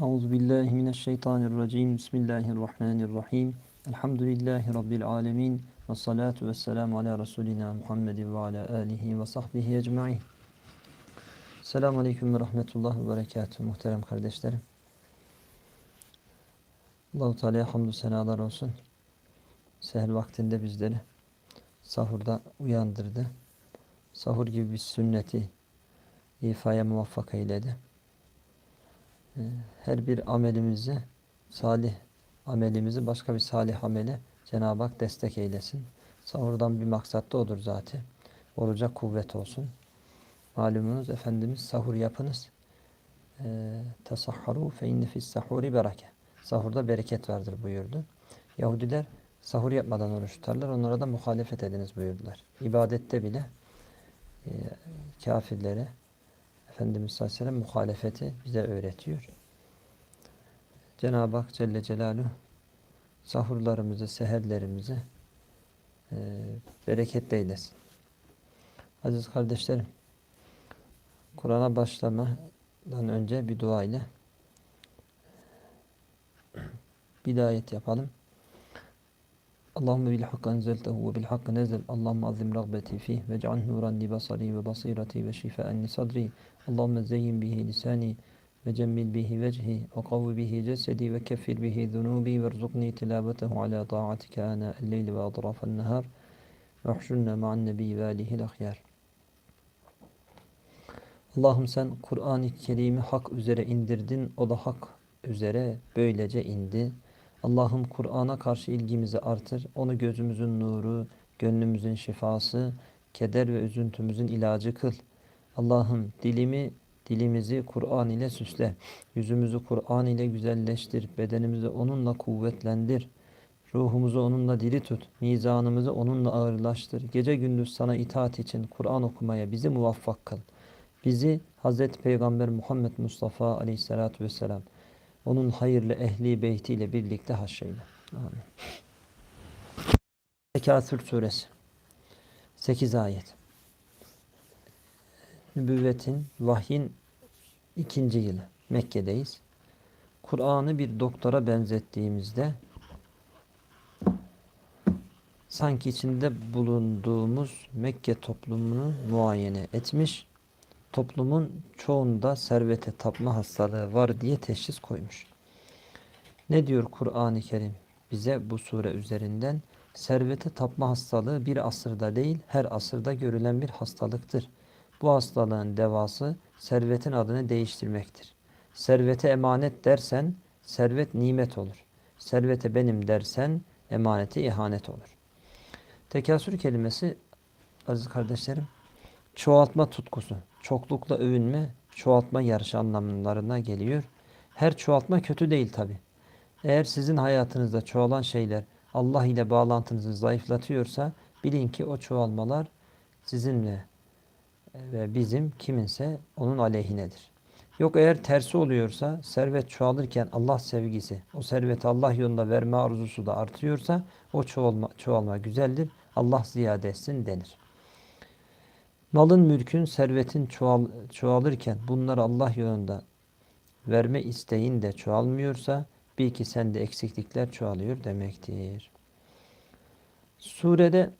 Euzu billahi mineşşeytanirracim. Bismillahirrahmanirrahim. Elhamdülillahi rabbil alamin. Ves salatu vesselamu ala resulina Muhammedin ve ala alihi ve sahbihi ecmaîn. Selamun aleyküm ve rahmetullah ve berekatuhu muhterem kardeşlerim. Allahu Teala'ya hamdü senalar olsun. Seher vaktinde bizleri sahurda uyandırdı. Sahur gibi bir sünneti ifaya muvaffak eyledi. Ee, her bir amelimizi salih amelimizi başka bir salih amele Cenab-ı Hak destek eylesin. Sahurdan bir maksat da odur zaten. Oruca kuvvet olsun. Malumunuz Efendimiz sahur yapınız. Ee, Tasahharu fe inne fis sahuri bereke. Sahurda bereket vardır buyurdu. Yahudiler sahur yapmadan oruç tutarlar. Onlara da muhalefet ediniz buyurdular. İbadette bile e, kafirlere Efendimiz sallallahu aleyhi ve sellem muhalefeti bize öğretiyor. Cenab-ı Hak Celle Celaluhu sahurlarımızı, seherlerimizi e, bereketli eylesin. Aziz kardeşlerim, Kur'an'a başlamadan önce bir dua ile bidayet yapalım. Allahümme bil hakkı enzeltehu ve bil hakkı nezel. Allahümme azim ragbeti fih ve ce'an nuran li basari ve basirati ve şifaen li sadri. Allahümme zeyyin bihi lisani ve cemmil bihi vecihi ve kavvi bihi cesedi ve keffir bihi zunubi ve rzuqni tilavetehu ala ta'atike ana el-leyli ve adrafen nehar ve hşunna ma'an nebi ve alihil. Allah'ım sen Kur'an-ı Kerim'i hak üzere indirdin. O da hak üzere böylece indi. Allah'ım Kur'an'a karşı ilgimizi artır. Onu gözümüzün nuru, gönlümüzün şifası, keder ve üzüntümüzün ilacı kıl. Allah'ım dilimi, dilimizi Kur'an ile süsle. Yüzümüzü Kur'an ile güzelleştir. Bedenimizi onunla kuvvetlendir. Ruhumuzu onunla diri tut. Mizanımızı onunla ağırlaştır. Gece gündüz sana itaat için Kur'an okumaya bizi muvaffak kıl. Bizi Hazreti Peygamber Muhammed Mustafa Aleyhisselatü Vesselam onun hayırlı ehli beytiyle birlikte haşreyle. Amin. Tekasür suresi 8 ayet. Nübüvvetin, vahyin ikinci yılı. Mekke'deyiz. Kur'an'ı bir doktora benzettiğimizde sanki içinde bulunduğumuz Mekke toplumunu muayene etmiş toplumun çoğunda servete tapma hastalığı var diye teşhis koymuş. Ne diyor Kur'an-ı Kerim bize bu sure üzerinden? Servete tapma hastalığı bir asırda değil her asırda görülen bir hastalıktır. Bu hastalığın devası servetin adını değiştirmektir. Servete emanet dersen servet nimet olur. Servete benim dersen emanete ihanet olur. Tekasür kelimesi aziz kardeşlerim çoğaltma tutkusu çoklukla övünme, çoğaltma yarışı anlamlarına geliyor. Her çoğaltma kötü değil tabi. Eğer sizin hayatınızda çoğalan şeyler Allah ile bağlantınızı zayıflatıyorsa bilin ki o çoğalmalar sizinle ve bizim kiminse onun aleyhinedir. Yok eğer tersi oluyorsa servet çoğalırken Allah sevgisi o serveti Allah yolunda verme arzusu da artıyorsa o çoğalma, çoğalma güzeldir. Allah ziyade etsin denir. Malın, mülkün, servetin çoğal, çoğalırken bunları Allah yolunda verme isteğin de çoğalmıyorsa bil ki sende eksiklikler çoğalıyor demektir. Surede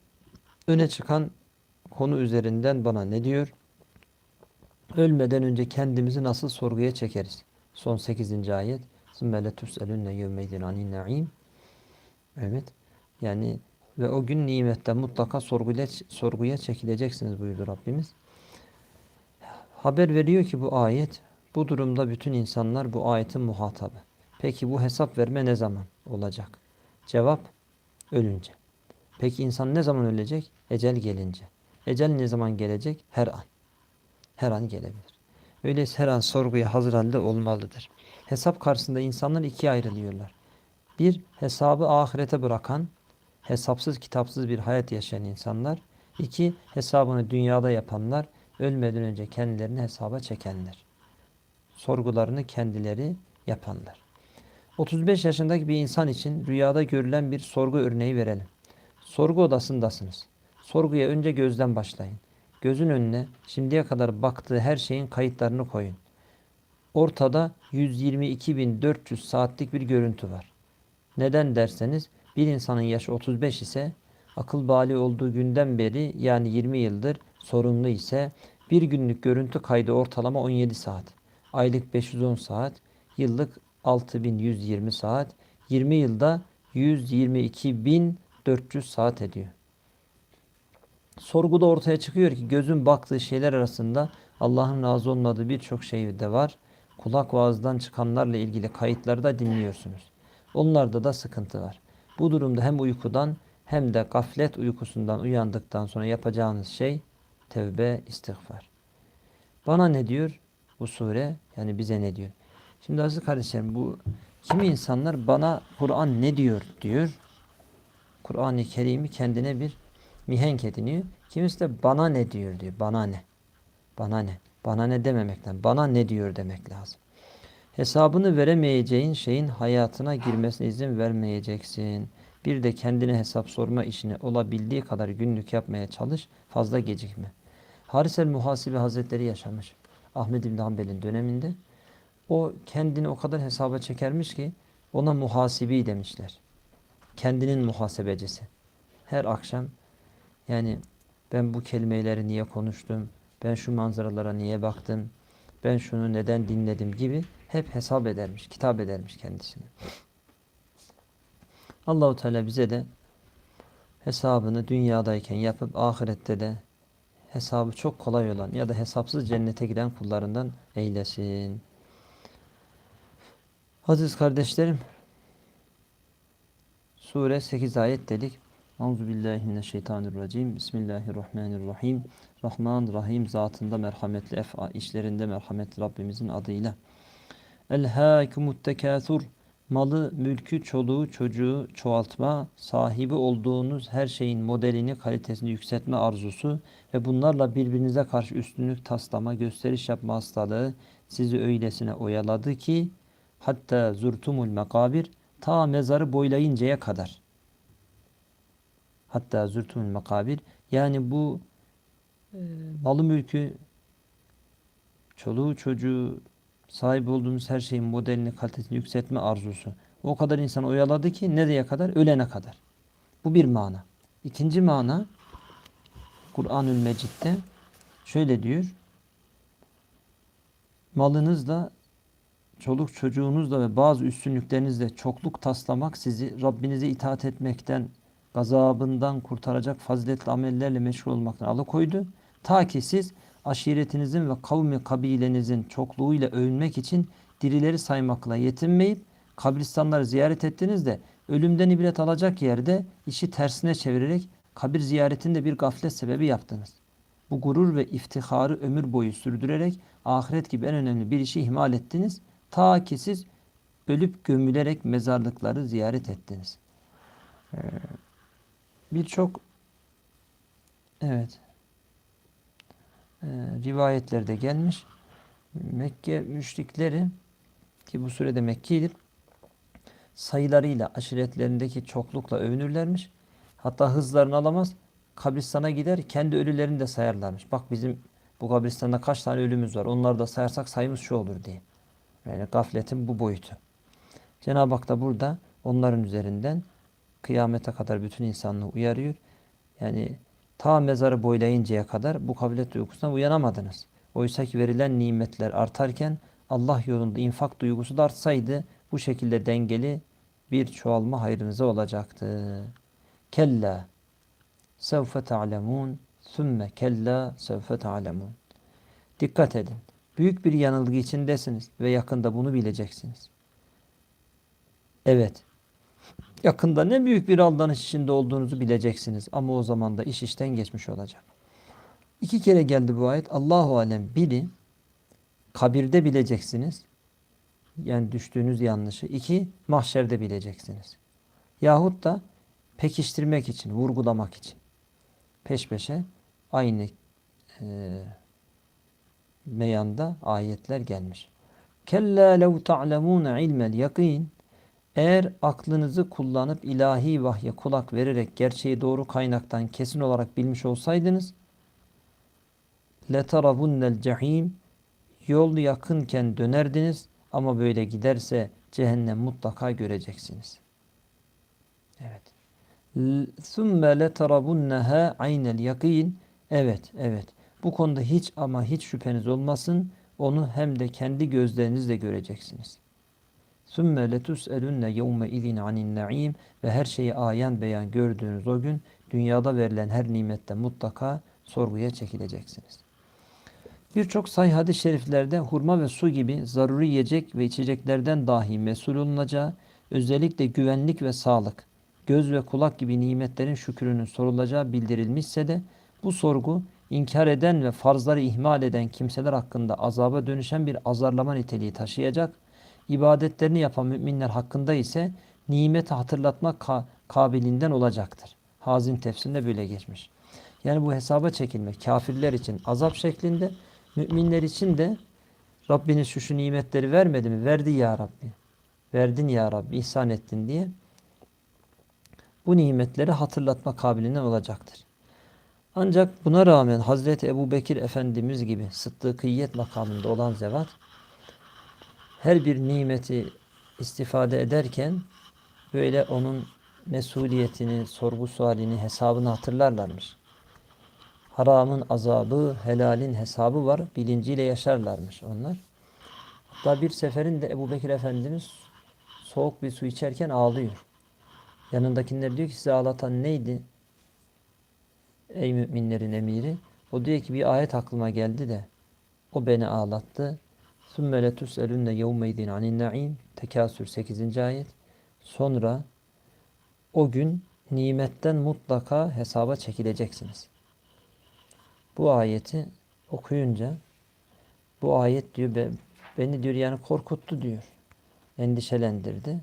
öne çıkan konu üzerinden bana ne diyor? Ölmeden önce kendimizi nasıl sorguya çekeriz? Son 8. ayet. Sümmele tüselünne yevmeydin anin na'im. Evet. Yani ve o gün nimetten mutlaka sorguya, sorguya çekileceksiniz buyurdu Rabbimiz. Haber veriyor ki bu ayet, bu durumda bütün insanlar bu ayetin muhatabı. Peki bu hesap verme ne zaman olacak? Cevap, ölünce. Peki insan ne zaman ölecek? Ecel gelince. Ecel ne zaman gelecek? Her an. Her an gelebilir. Öyleyse her an sorguya hazır halde olmalıdır. Hesap karşısında insanlar ikiye ayrılıyorlar. Bir, hesabı ahirete bırakan, hesapsız kitapsız bir hayat yaşayan insanlar. İki, hesabını dünyada yapanlar, ölmeden önce kendilerini hesaba çekenler. Sorgularını kendileri yapanlar. 35 yaşındaki bir insan için rüyada görülen bir sorgu örneği verelim. Sorgu odasındasınız. Sorguya önce gözden başlayın. Gözün önüne şimdiye kadar baktığı her şeyin kayıtlarını koyun. Ortada 122.400 saatlik bir görüntü var. Neden derseniz bir insanın yaşı 35 ise akıl bali olduğu günden beri yani 20 yıldır sorumlu ise bir günlük görüntü kaydı ortalama 17 saat. Aylık 510 saat, yıllık 6120 saat, 20 yılda 122.400 saat ediyor. Sorguda ortaya çıkıyor ki gözün baktığı şeyler arasında Allah'ın razı olmadığı birçok şey de var. Kulak vaazdan çıkanlarla ilgili kayıtları da dinliyorsunuz. Onlarda da sıkıntı var. Bu durumda hem uykudan hem de gaflet uykusundan uyandıktan sonra yapacağınız şey tevbe, istiğfar. Bana ne diyor bu sure? Yani bize ne diyor? Şimdi aziz kardeşlerim bu kimi insanlar bana Kur'an ne diyor diyor. Kur'an-ı Kerim'i kendine bir mihenk ediniyor. Kimisi de bana ne diyor diyor. Bana ne? Bana ne? Bana ne dememekten. Bana ne diyor demek lazım. Hesabını veremeyeceğin şeyin hayatına girmesine izin vermeyeceksin. Bir de kendine hesap sorma işini olabildiği kadar günlük yapmaya çalış. Fazla gecikme. Haris el Muhasibi Hazretleri yaşamış. Ahmed İbn Hanbel'in döneminde. O kendini o kadar hesaba çekermiş ki ona muhasibi demişler. Kendinin muhasebecisi. Her akşam yani ben bu kelimeleri niye konuştum? Ben şu manzaralara niye baktım? Ben şunu neden dinledim gibi hep hesap edermiş, kitap edermiş kendisine. Allahu Teala bize de hesabını dünyadayken yapıp ahirette de hesabı çok kolay olan ya da hesapsız cennete giden kullarından eylesin. Aziz kardeşlerim, Sure 8 ayet dedik. Euzu billahi mineşşeytanirracim. Bismillahirrahmanirrahim. Rahman Rahim zatında merhametli efa işlerinde merhametli Rabbimizin adıyla. Elhâkumut tekâthur. Malı, mülkü, çoluğu, çocuğu çoğaltma, sahibi olduğunuz her şeyin modelini, kalitesini yükseltme arzusu ve bunlarla birbirinize karşı üstünlük taslama, gösteriş yapma hastalığı sizi öylesine oyaladı ki hatta zurtumul makabir ta mezarı boylayıncaya kadar. Hatta zurtumul makabir yani bu e, malı mülkü çoluğu çocuğu sahip olduğunuz her şeyin modelini kalitesini yükseltme arzusu o kadar insan oyaladı ki nereye kadar? Ölene kadar. Bu bir mana. İkinci mana Kur'anül Mecid'de şöyle diyor. Malınızla çoluk çocuğunuzla ve bazı üstünlüklerinizle çokluk taslamak sizi Rabbinize itaat etmekten, gazabından kurtaracak faziletli amellerle meşgul olmaktan alıkoydu. Ta ki siz aşiretinizin ve kavmi kabilenizin çokluğuyla övünmek için dirileri saymakla yetinmeyip kabristanları ziyaret ettiğinizde ölümden ibret alacak yerde işi tersine çevirerek kabir ziyaretinde bir gaflet sebebi yaptınız. Bu gurur ve iftiharı ömür boyu sürdürerek ahiret gibi en önemli bir işi ihmal ettiniz. Ta ki siz ölüp gömülerek mezarlıkları ziyaret ettiniz. Ee, Birçok evet e, rivayetlerde gelmiş. Mekke müşrikleri ki bu surede Mekki'dir sayılarıyla aşiretlerindeki çoklukla övünürlermiş. Hatta hızlarını alamaz. Kabristana gider kendi ölülerini de sayarlarmış. Bak bizim bu kabristanda kaç tane ölümüz var. Onları da sayarsak sayımız şu olur diye. Yani gafletin bu boyutu. Cenab-ı Hak da burada onların üzerinden kıyamete kadar bütün insanlığı uyarıyor. Yani ta mezarı boylayıncaya kadar bu kabiliyet duygusundan uyanamadınız. Oysa ki verilen nimetler artarken Allah yolunda infak duygusu da artsaydı bu şekilde dengeli bir çoğalma hayrınıza olacaktı. Kella sevfe ta'lemun sümme kella sevfe ta'lemun. Dikkat edin. Büyük bir yanılgı içindesiniz ve yakında bunu bileceksiniz. Evet. Yakında ne büyük bir aldanış içinde olduğunuzu bileceksiniz. Ama o zaman da iş işten geçmiş olacak. İki kere geldi bu ayet. Allahu alem bilin. Kabirde bileceksiniz. Yani düştüğünüz yanlışı. İki, mahşerde bileceksiniz. Yahut da pekiştirmek için, vurgulamak için. Peş peşe aynı e, meyanda ayetler gelmiş. Kella lev ta'lemûne ilmel yakin eğer aklınızı kullanıp ilahi vahye kulak vererek gerçeği doğru kaynaktan kesin olarak bilmiş olsaydınız letarabunnel cehim yol yakınken dönerdiniz ama böyle giderse cehennem mutlaka göreceksiniz. Evet. Sümme letarabunneha aynel yakin. Evet, evet. Bu konuda hiç ama hiç şüpheniz olmasın. Onu hem de kendi gözlerinizle göreceksiniz. Sümme letus'elünne yevme izin anin naim ve her şeyi ayan beyan gördüğünüz o gün dünyada verilen her nimette mutlaka sorguya çekileceksiniz. Birçok say hadis-i şeriflerde hurma ve su gibi zaruri yiyecek ve içeceklerden dahi mesul olunacağı, özellikle güvenlik ve sağlık, göz ve kulak gibi nimetlerin şükrünün sorulacağı bildirilmişse de bu sorgu inkar eden ve farzları ihmal eden kimseler hakkında azaba dönüşen bir azarlama niteliği taşıyacak İbadetlerini yapan müminler hakkında ise nimeti hatırlatma ka kabiliğinden olacaktır. Hazim tefsirinde böyle geçmiş. Yani bu hesaba çekilme kafirler için azap şeklinde, müminler için de Rabbiniz şu şu nimetleri vermedi mi? Verdi ya Rabbi. Verdin ya Rabbi, ihsan ettin diye bu nimetleri hatırlatma kabiliğinden olacaktır. Ancak buna rağmen Hazreti Ebu Bekir Efendimiz gibi sıddıkiyet makamında olan zevat her bir nimeti istifade ederken böyle onun mesuliyetini, sorgu sualini, hesabını hatırlarlarmış. Haramın azabı, helalin hesabı var. Bilinciyle yaşarlarmış onlar. Hatta bir seferinde Ebu Bekir Efendimiz soğuk bir su içerken ağlıyor. Yanındakiler diyor ki size ağlatan neydi? Ey müminlerin emiri. O diyor ki bir ayet aklıma geldi de o beni ağlattı. ثُمَّ لَتُسْأَلُنَّ يَوْمَيْدٍ عَنِ النَّعِيمِ Tekasür 8. ayet. Sonra o gün nimetten mutlaka hesaba çekileceksiniz. Bu ayeti okuyunca bu ayet diyor beni diyor yani korkuttu diyor. Endişelendirdi.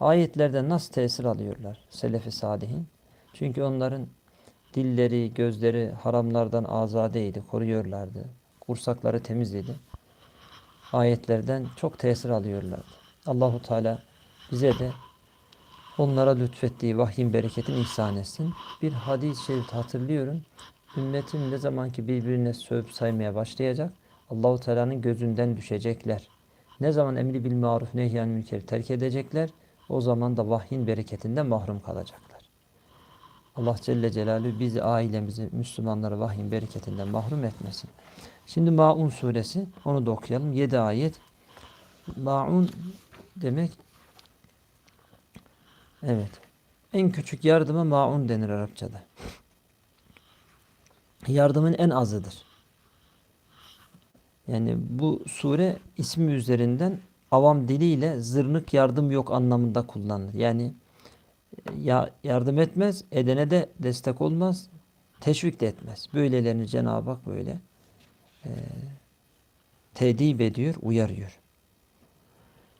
Ayetlerden nasıl tesir alıyorlar Selefi Salihin? Çünkü onların dilleri, gözleri haramlardan azadeydi, koruyorlardı. Kursakları temizledi. Ayetlerden çok tesir alıyorlardı. Allahu Teala bize de onlara lütfettiği vahyin bereketini ihsan etsin. Bir hadis-i şerif hatırlıyorum. Ümmetim ne zaman ki birbirine sövüp saymaya başlayacak, Allahu Teala'nın gözünden düşecekler. Ne zaman emri bil maruf nehyan münker terk edecekler, o zaman da vahyin bereketinden mahrum kalacaklar. Allah Celle Celaluhu bizi, ailemizi, Müslümanları vahyin bereketinden mahrum etmesin. Şimdi Maun suresi, onu da okuyalım. 7 ayet. Maun demek, evet, en küçük yardıma maun denir Arapçada. Yardımın en azıdır. Yani bu sure ismi üzerinden avam diliyle zırnık yardım yok anlamında kullanılır. Yani ya yardım etmez, edene de destek olmaz, teşvik de etmez. Böylelerini Cenab-ı Hak böyle e, tedip ediyor, uyarıyor.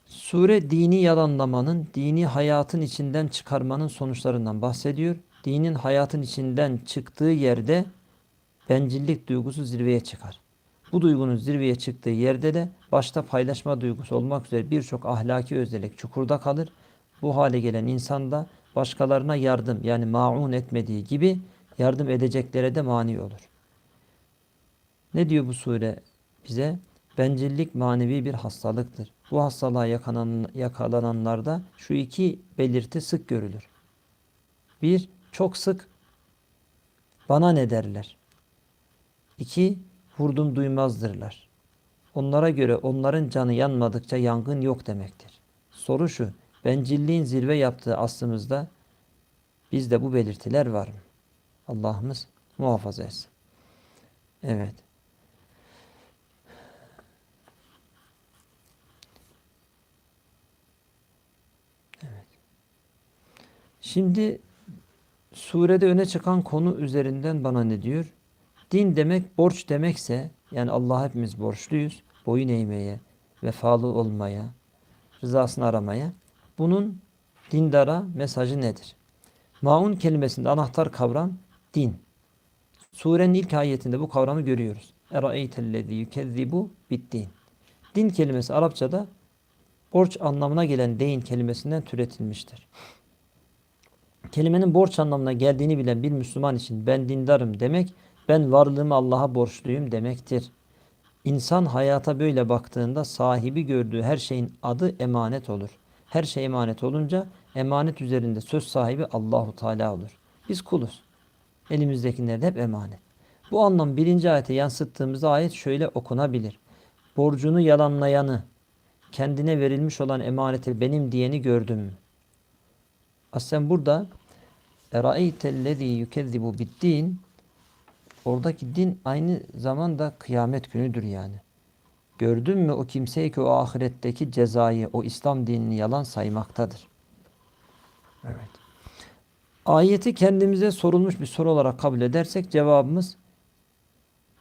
Sure dini yalanlamanın, dini hayatın içinden çıkarmanın sonuçlarından bahsediyor. Dinin hayatın içinden çıktığı yerde bencillik duygusu zirveye çıkar. Bu duygunun zirveye çıktığı yerde de başta paylaşma duygusu olmak üzere birçok ahlaki özellik çukurda kalır. Bu hale gelen insan da başkalarına yardım yani maun etmediği gibi yardım edeceklere de mani olur. Ne diyor bu sure bize? Bencillik manevi bir hastalıktır. Bu hastalığa yakalananlarda şu iki belirti sık görülür. Bir, çok sık bana ne derler? İki, vurdum duymazdırlar. Onlara göre onların canı yanmadıkça yangın yok demektir. Soru şu, bencilliğin zirve yaptığı aslımızda bizde bu belirtiler var mı? Allah'ımız muhafaza etsin. Evet. Evet. Şimdi surede öne çıkan konu üzerinden bana ne diyor? Din demek borç demekse yani Allah'a hepimiz borçluyuz. Boyun eğmeye, vefalı olmaya, rızasını aramaya. Bunun dindara mesajı nedir? Maun kelimesinde anahtar kavram din. Surenin ilk ayetinde bu kavramı görüyoruz. Eraeytellezî yükezzibu biddin. Din kelimesi Arapçada borç anlamına gelen deyin kelimesinden türetilmiştir. Kelimenin borç anlamına geldiğini bilen bir Müslüman için ben dindarım demek ben varlığımı Allah'a borçluyum demektir. İnsan hayata böyle baktığında sahibi gördüğü her şeyin adı emanet olur. Her şey emanet olunca emanet üzerinde söz sahibi Allahu Teala olur. Biz kuluz. Elimizdekiler de hep emanet. Bu anlam birinci ayete yansıttığımızda ayet şöyle okunabilir. Borcunu yalanlayanı, kendine verilmiş olan emaneti benim diyeni gördüm? Aslında burada Eraeytellezî yükezzibu biddin Oradaki din aynı zamanda kıyamet günüdür yani. Gördün mü o kimseyi ki o ahiretteki cezayı, o İslam dinini yalan saymaktadır. Evet. Ayeti kendimize sorulmuş bir soru olarak kabul edersek cevabımız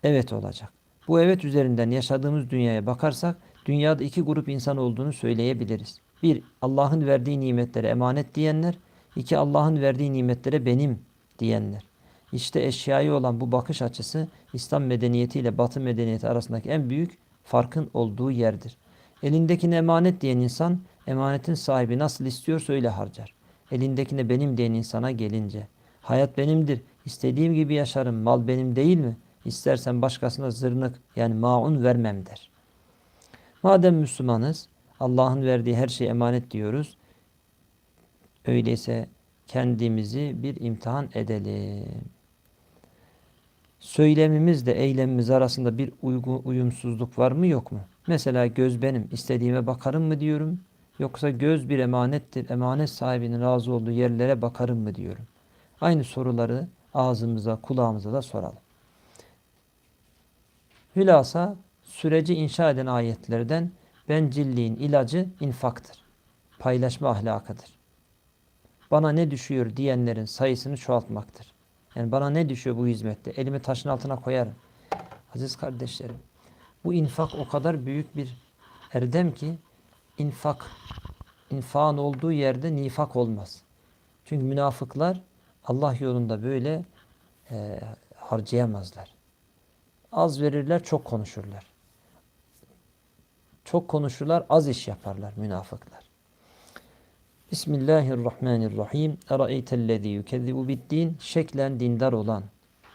evet olacak. Bu evet üzerinden yaşadığımız dünyaya bakarsak dünyada iki grup insan olduğunu söyleyebiliriz. Bir, Allah'ın verdiği nimetlere emanet diyenler. iki Allah'ın verdiği nimetlere benim diyenler. İşte eşyayı olan bu bakış açısı İslam medeniyeti ile Batı medeniyeti arasındaki en büyük farkın olduğu yerdir. Elindekine emanet diyen insan emanetin sahibi nasıl istiyorsa öyle harcar. Elindekine benim diyen insana gelince hayat benimdir. İstediğim gibi yaşarım. Mal benim değil mi? İstersen başkasına zırnık yani maun vermem der. Madem Müslümanız Allah'ın verdiği her şey emanet diyoruz. Öyleyse kendimizi bir imtihan edelim söylemimizle eylemimiz arasında bir uygu, uyumsuzluk var mı yok mu? Mesela göz benim istediğime bakarım mı diyorum yoksa göz bir emanettir emanet sahibinin razı olduğu yerlere bakarım mı diyorum. Aynı soruları ağzımıza kulağımıza da soralım. Hülasa süreci inşa eden ayetlerden bencilliğin ilacı infaktır. Paylaşma ahlakıdır. Bana ne düşüyor diyenlerin sayısını çoğaltmaktır. Yani bana ne düşüyor bu hizmette? Elimi taşın altına koyarım. Aziz kardeşlerim, bu infak o kadar büyük bir erdem ki infak, infakın olduğu yerde nifak olmaz. Çünkü münafıklar Allah yolunda böyle e, harcayamazlar. Az verirler, çok konuşurlar. Çok konuşurlar, az iş yaparlar münafıklar. Bismillahirrahmanirrahim. Eraeytellezî yükezzibu biddin. Şeklen dindar olan,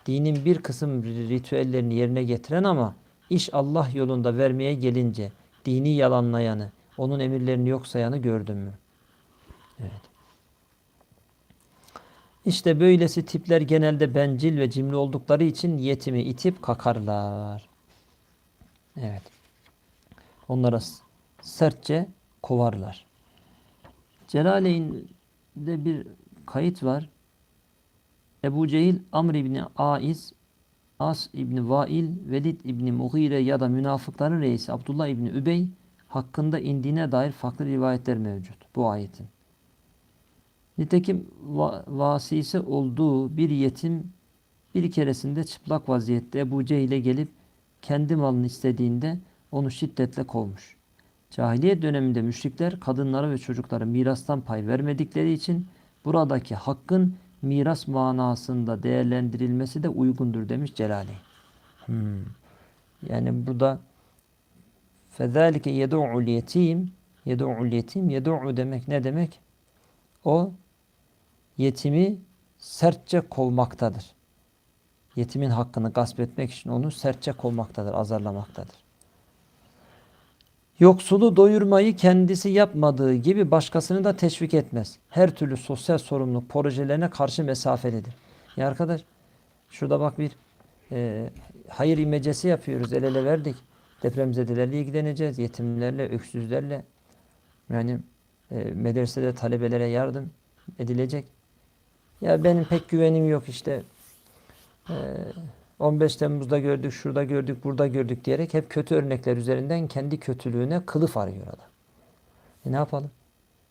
dinin bir kısım ritüellerini yerine getiren ama iş Allah yolunda vermeye gelince dini yalanlayanı, onun emirlerini yok sayanı gördün mü? Evet. İşte böylesi tipler genelde bencil ve cimri oldukları için yetimi itip kakarlar. Evet. Onlara sertçe kovarlar. Celaleyn'de bir kayıt var. Ebu Cehil, Amr İbni Aiz, As İbni Vail, Velid İbni Mughire ya da münafıkların reisi Abdullah İbni Übey hakkında indiğine dair farklı rivayetler mevcut bu ayetin. Nitekim va vasisi olduğu bir yetim bir keresinde çıplak vaziyette Ebu Cehil'e gelip kendi malını istediğinde onu şiddetle kovmuş. Cahiliyet döneminde müşrikler kadınlara ve çocuklara mirastan pay vermedikleri için buradaki hakkın miras manasında değerlendirilmesi de uygundur demiş Celali. Hmm. Yani burada fezalike yed'u'ul yetim yed'u'ul yetim yed'u demek ne demek? O yetimi sertçe kolmaktadır. Yetimin hakkını gasp etmek için onu sertçe kolmaktadır, azarlamaktadır. Yoksulu doyurmayı kendisi yapmadığı gibi başkasını da teşvik etmez. Her türlü sosyal sorumluluk projelerine karşı mesafelidir. Ya arkadaş şurada bak bir e, hayır imecesi yapıyoruz. El ele verdik. Depremzedelerle ilgileneceğiz. Yetimlerle, öksüzlerle. Yani e, medresede talebelere yardım edilecek. Ya benim pek güvenim yok işte. E, 15 Temmuz'da gördük, şurada gördük, burada gördük diyerek hep kötü örnekler üzerinden kendi kötülüğüne kılıf arıyor adam. E ne yapalım?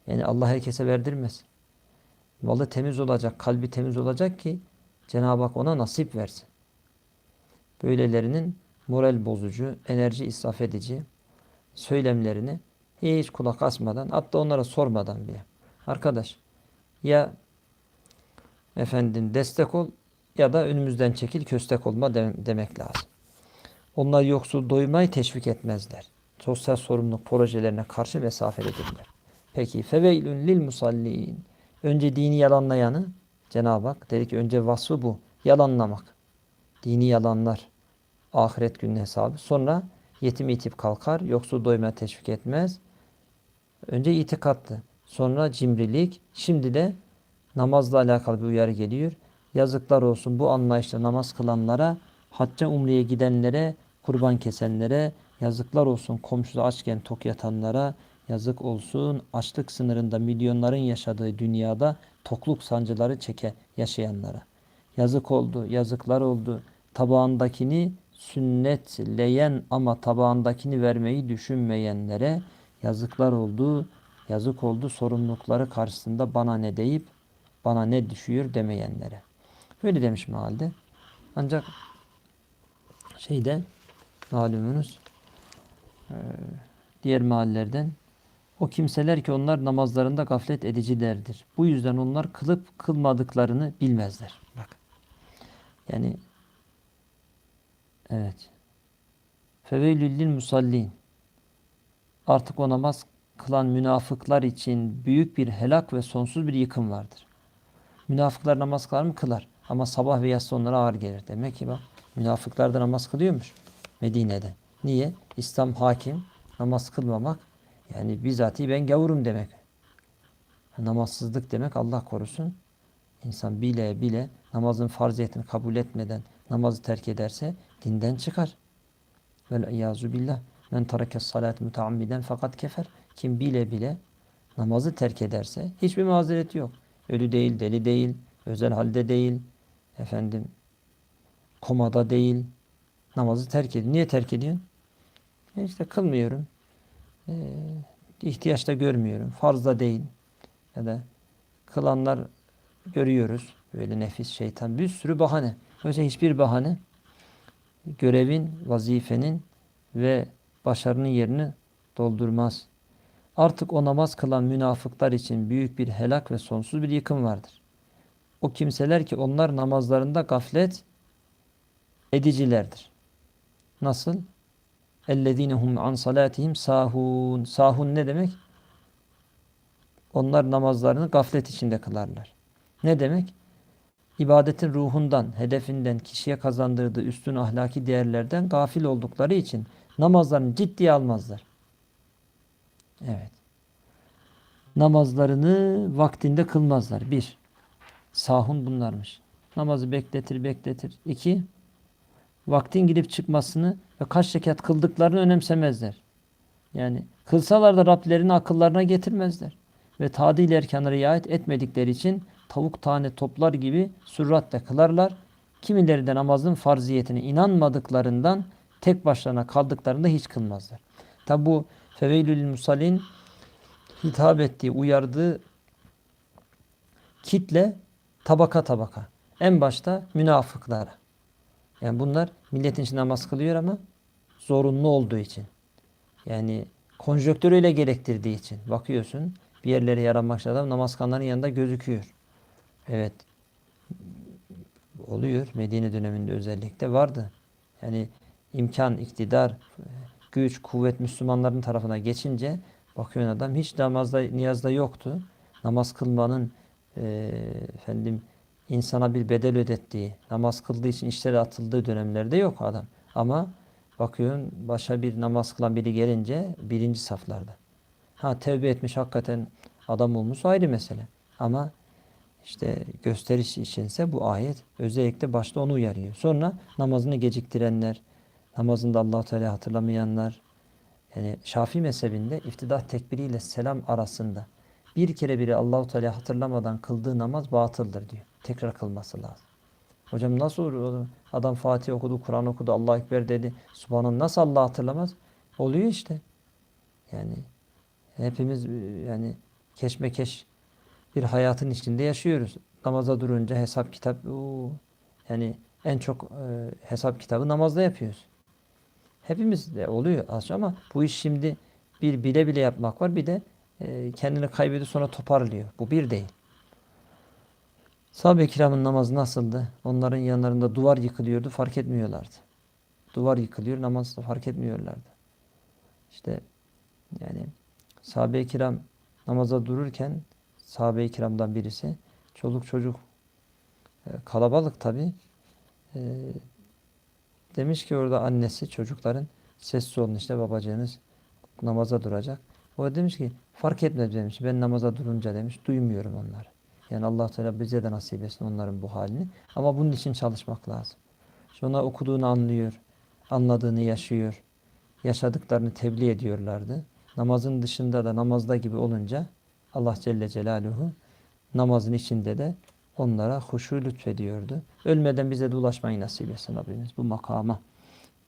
Yani Allah herkese verdirmez. Malı temiz olacak, kalbi temiz olacak ki Cenab-ı Hak ona nasip versin. Böylelerinin moral bozucu, enerji israf edici söylemlerini hiç kulak asmadan hatta onlara sormadan bile. Arkadaş ya efendim destek ol ya da önümüzden çekil köstek olma de demek lazım. Onlar yoksul doymayı teşvik etmezler. Sosyal sorumluluk projelerine karşı mesafelidirler. Peki feveylün lil musallin. Önce dini yalanlayanı Cenab-ı Hak dedi ki önce vasfı bu. Yalanlamak. Dini yalanlar. Ahiret günü hesabı. Sonra Yetim itip kalkar, yoksul doymaya teşvik etmez. Önce itikattı. Sonra cimrilik. Şimdi de namazla alakalı bir uyarı geliyor. Yazıklar olsun bu anlayışla namaz kılanlara, hacca umreye gidenlere, kurban kesenlere, yazıklar olsun komşusu açken tok yatanlara, yazık olsun açlık sınırında milyonların yaşadığı dünyada tokluk sancıları çeke yaşayanlara. Yazık oldu, yazıklar oldu. Tabağındakini sünnetleyen ama tabağındakini vermeyi düşünmeyenlere yazıklar oldu. Yazık oldu sorumlulukları karşısında bana ne deyip bana ne düşüyor demeyenlere. Böyle demiş mealde. Ancak şeyde malumunuz eee, diğer meallerden o kimseler ki onlar namazlarında gaflet edicilerdir. Bu yüzden onlar kılıp kılmadıklarını bilmezler. Bak. Yani evet. Feveylül musallin. Artık o namaz kılan münafıklar için büyük bir helak ve sonsuz bir yıkım vardır. Münafıklar namaz kılar mı? Kılar. Ama sabah ve yatsı onlara ağır gelir. Demek ki bak münafıklar da namaz kılıyormuş Medine'de. Niye? İslam hakim. Namaz kılmamak yani bizatihi ben gavurum demek. Namazsızlık demek Allah korusun. İnsan bile bile namazın farziyetini kabul etmeden namazı terk ederse dinden çıkar. Vel iyazu billah. Men tarake salat müteammiden fakat kefer. Kim bile bile namazı terk ederse hiçbir mazereti yok. Ölü değil, deli değil, özel halde değil, efendim komada değil. Namazı terk ediyor. Niye terk ediyorsun? E işte kılmıyorum. Ee, ihtiyaç da görmüyorum. Farz da değil. Ya da kılanlar görüyoruz. Böyle nefis, şeytan. Bir sürü bahane. Oysa hiçbir bahane görevin, vazifenin ve başarının yerini doldurmaz. Artık o namaz kılan münafıklar için büyük bir helak ve sonsuz bir yıkım vardır o kimseler ki onlar namazlarında gaflet edicilerdir. Nasıl? Ellezinehum an salatihim sahun. Sahun ne demek? Onlar namazlarını gaflet içinde kılarlar. Ne demek? İbadetin ruhundan, hedefinden, kişiye kazandırdığı üstün ahlaki değerlerden gafil oldukları için namazlarını ciddiye almazlar. Evet. Namazlarını vaktinde kılmazlar. Bir sahun bunlarmış. Namazı bekletir, bekletir. İki, vaktin girip çıkmasını ve kaç rekat kıldıklarını önemsemezler. Yani kılsalar da Rablerini akıllarına getirmezler. Ve tadil erkanı riayet etmedikleri için tavuk tane toplar gibi sürratle kılarlar. Kimileri de namazın farziyetine inanmadıklarından tek başlarına kaldıklarında hiç kılmazlar. Tabi bu Feveylül Musalin hitap ettiği, uyardığı kitle tabaka tabaka. En başta münafıklar. Yani bunlar milletin için namaz kılıyor ama zorunlu olduğu için. Yani konjöktür öyle gerektirdiği için. Bakıyorsun bir yerlere yaranmak adam namaz kılanların yanında gözüküyor. Evet. Oluyor. Medine döneminde özellikle vardı. Yani imkan, iktidar, güç, kuvvet Müslümanların tarafına geçince bakıyorsun adam hiç namazda, niyazda yoktu. Namaz kılmanın e, efendim insana bir bedel ödettiği, namaz kıldığı için işlere atıldığı dönemlerde yok adam. Ama bakıyorsun başa bir namaz kılan biri gelince birinci saflarda. Ha tevbe etmiş hakikaten adam olmuş ayrı mesele. Ama işte gösteriş içinse bu ayet özellikle başta onu uyarıyor. Sonra namazını geciktirenler, namazında allah Teala hatırlamayanlar, yani Şafii mezhebinde iftidah tekbiriyle selam arasında bir kere biri Allahu Teala hatırlamadan kıldığı namaz batıldır diyor. Tekrar kılması lazım. Hocam nasıl olur? Adam Fatih okudu, Kur'an okudu, Allah Ekber dedi. Subhanallah nasıl Allah hatırlamaz? Oluyor işte. Yani hepimiz yani keşmekeş bir hayatın içinde yaşıyoruz. Namaza durunca hesap kitap oo, yani en çok e, hesap kitabı namazda yapıyoruz. Hepimiz de oluyor az ama bu iş şimdi bir bile bile yapmak var bir de e, kendini kaybediyor sonra toparlıyor. Bu bir değil. Sahabe-i kiramın namazı nasıldı? Onların yanlarında duvar yıkılıyordu fark etmiyorlardı. Duvar yıkılıyor namazda fark etmiyorlardı. İşte yani sahabe-i kiram namaza dururken sahabe-i kiramdan birisi çoluk çocuk e, kalabalık tabi demiş ki orada annesi çocukların Sessiz olun işte babacığınız namaza duracak. O demiş ki fark etmez demiş. Ben namaza durunca demiş duymuyorum onları. Yani allah Teala bize de nasip etsin onların bu halini. Ama bunun için çalışmak lazım. Onlar okuduğunu anlıyor. Anladığını yaşıyor. Yaşadıklarını tebliğ ediyorlardı. Namazın dışında da namazda gibi olunca Allah Celle Celaluhu namazın içinde de onlara huşu lütfediyordu. Ölmeden bize de ulaşmayı nasip etsin Rabbimiz bu makama.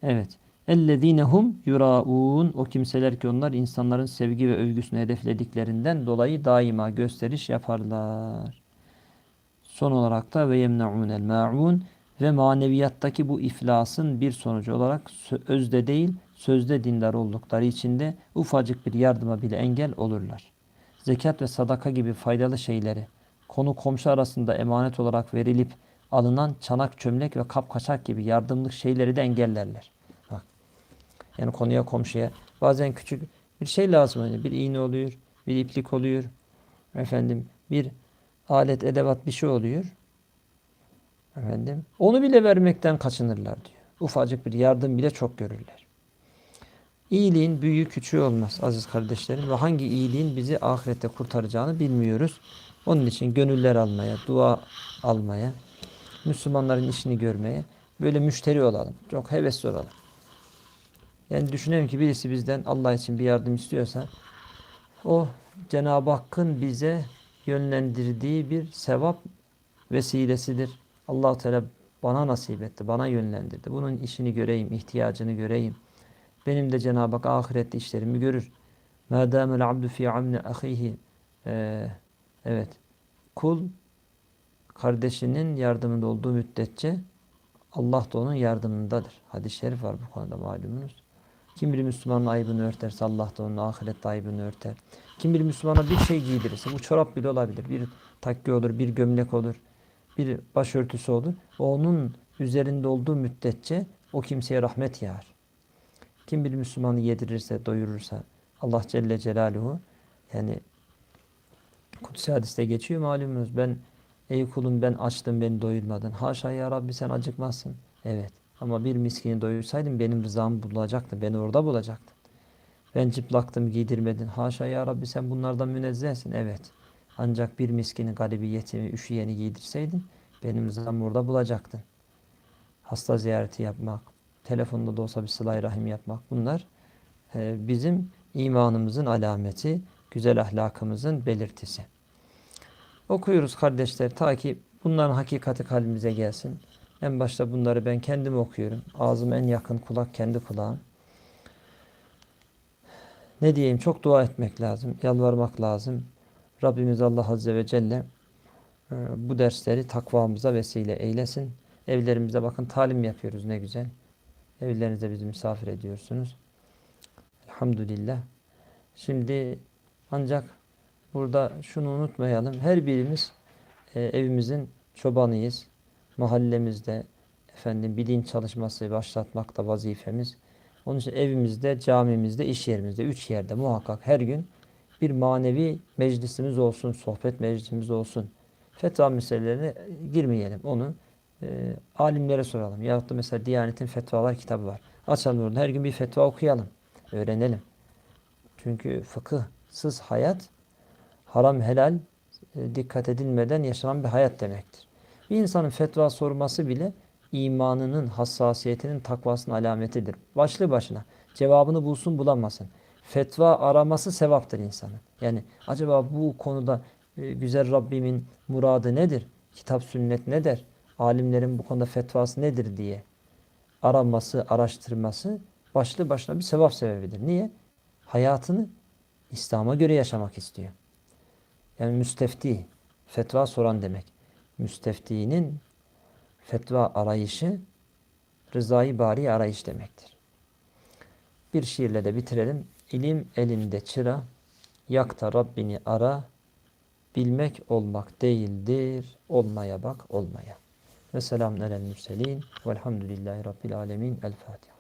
Evet. Ellezinehum yuraun o kimseler ki onlar insanların sevgi ve övgüsünü hedeflediklerinden dolayı daima gösteriş yaparlar. Son olarak da ve yemnaunel maun ve maneviyattaki bu iflasın bir sonucu olarak özde değil sözde dindar oldukları için de ufacık bir yardıma bile engel olurlar. Zekat ve sadaka gibi faydalı şeyleri konu komşu arasında emanet olarak verilip alınan çanak çömlek ve kapkaçak gibi yardımlık şeyleri de engellerler. Yani konuya komşuya bazen küçük bir şey lazım. hani bir iğne oluyor, bir iplik oluyor. Efendim bir alet edevat bir şey oluyor. Efendim onu bile vermekten kaçınırlar diyor. Ufacık bir yardım bile çok görürler. İyiliğin büyüğü küçüğü olmaz aziz kardeşlerim ve hangi iyiliğin bizi ahirette kurtaracağını bilmiyoruz. Onun için gönüller almaya, dua almaya, Müslümanların işini görmeye böyle müşteri olalım. Çok hevesli olalım. Yani düşünelim ki birisi bizden Allah için bir yardım istiyorsa o Cenab-ı Hakk'ın bize yönlendirdiği bir sevap vesilesidir. allah Teala bana nasip etti, bana yönlendirdi. Bunun işini göreyim, ihtiyacını göreyim. Benim de Cenab-ı Hak ahirette işlerimi görür. Madamel abdu fi amne ahihi. Ee, evet. Kul kardeşinin yardımında olduğu müddetçe Allah da onun yardımındadır. Hadis-i şerif var bu konuda malumunuz. Kim bir Müslümanın ayıbını örterse Allah da onun ahirette ayıbını örter. Kim bir Müslümana bir şey giydirirse bu çorap bile olabilir. Bir takki olur, bir gömlek olur, bir başörtüsü olur. O onun üzerinde olduğu müddetçe o kimseye rahmet yağar. Kim bir Müslümanı yedirirse, doyurursa Allah Celle Celaluhu yani Kutsi hadiste geçiyor malumunuz. Ben ey kulum ben açtım beni doyurmadın. Haşa ya Rabbi sen acıkmazsın. Evet. Ama bir miskini doyursaydım benim rızamı bulacaktı. Beni orada bulacaktın. Ben çıplaktım giydirmedin. Haşa ya Rabbi sen bunlardan münezzehsin. Evet. Ancak bir miskini, garibi, yetimi, üşüyeni giydirseydin benim rızamı orada bulacaktın. Hasta ziyareti yapmak, telefonda da olsa bir sıla rahim yapmak bunlar e, bizim imanımızın alameti, güzel ahlakımızın belirtisi. Okuyoruz kardeşler ta ki bunların hakikati kalbimize gelsin. En başta bunları ben kendim okuyorum. Ağzım en yakın kulak kendi kulağım. Ne diyeyim çok dua etmek lazım. Yalvarmak lazım. Rabbimiz Allah Azze ve Celle e, bu dersleri takvamıza vesile eylesin. Evlerimize bakın talim yapıyoruz ne güzel. Evlerinize bizi misafir ediyorsunuz. Elhamdülillah. Şimdi ancak burada şunu unutmayalım. Her birimiz e, evimizin çobanıyız. Mahallemizde efendim bilinç çalışması başlatmak da vazifemiz. Onun için evimizde, camimizde, iş yerimizde, üç yerde muhakkak her gün bir manevi meclisimiz olsun, sohbet meclisimiz olsun. Fetva meselelerine girmeyelim. Onu e, alimlere soralım. Yahut da mesela Diyanet'in fetvalar kitabı var. Açalım orada her gün bir fetva okuyalım. Öğrenelim. Çünkü fıkıhsız hayat haram helal e, dikkat edilmeden yaşanan bir hayat demektir. Bir insanın fetva sorması bile imanının, hassasiyetinin, takvasının alametidir. Başlı başına. Cevabını bulsun bulamasın. Fetva araması sevaptır insanın. Yani acaba bu konuda e, güzel Rabbimin muradı nedir? Kitap sünnet ne der? Alimlerin bu konuda fetvası nedir diye araması, araştırması başlı başına bir sevap sebebidir. Niye? Hayatını İslam'a göre yaşamak istiyor. Yani müstefti, fetva soran demek. Müsteftinin fetva arayışı rızayı bari arayış demektir. Bir şiirle de bitirelim. İlim elinde çıra, yakta Rabbini ara, bilmek olmak değildir, olmaya bak olmaya. Ve selamun alel mürselin velhamdülillahi rabbil alemin. El Fatiha.